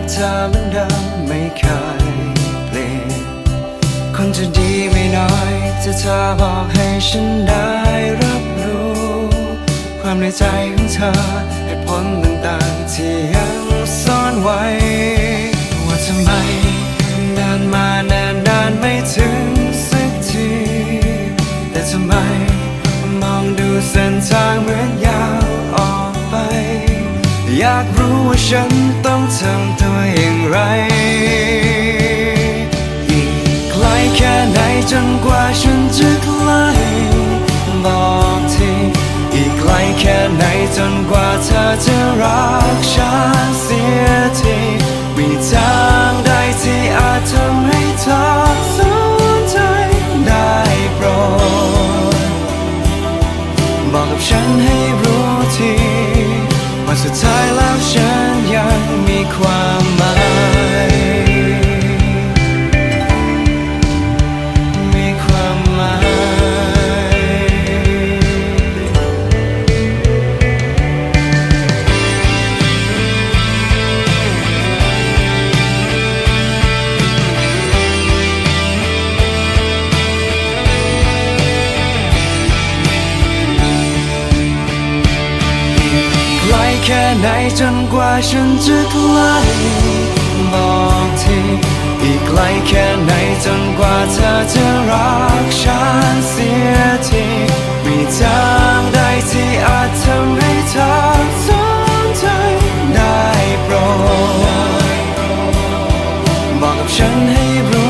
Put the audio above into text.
กเธอเหมือนเดิมไม่เคยเปลี่ยนคนจะดีไม่น้อยจะเธอบอกให้ฉันได้รับรู้ ความในใจของเธอเหตุผลต่างๆที่ยังซ่อนไว้ ว่าทำไมนานมานานนานไม่ถึงสักที แต่ทำไมมองดูเส้นทางเหมือน ว่าฉันต้องทำตัวอย่างไรอีกไกลแค่ไหนจนกว่าฉันจะใกล้บอกทีอีกไกลแค่ไหนจนกว่าเธอจะรักฉันเสียทีมีทางใดที่อาจทำให้เธอสนใจได้โปรดบอกกับฉันให้รู้ทีว่าสุดท้ายแล้วฉัน ยังมีความหมาย ไหนจนกว่าฉันจะใกล้บอกทีอีกไกลแค่ไหนจนกว่าเธอจะรักฉันเสียทีมีทางใดที่อาจทำให้เธอสนใจได้โปรดบอกกับฉันให้รู้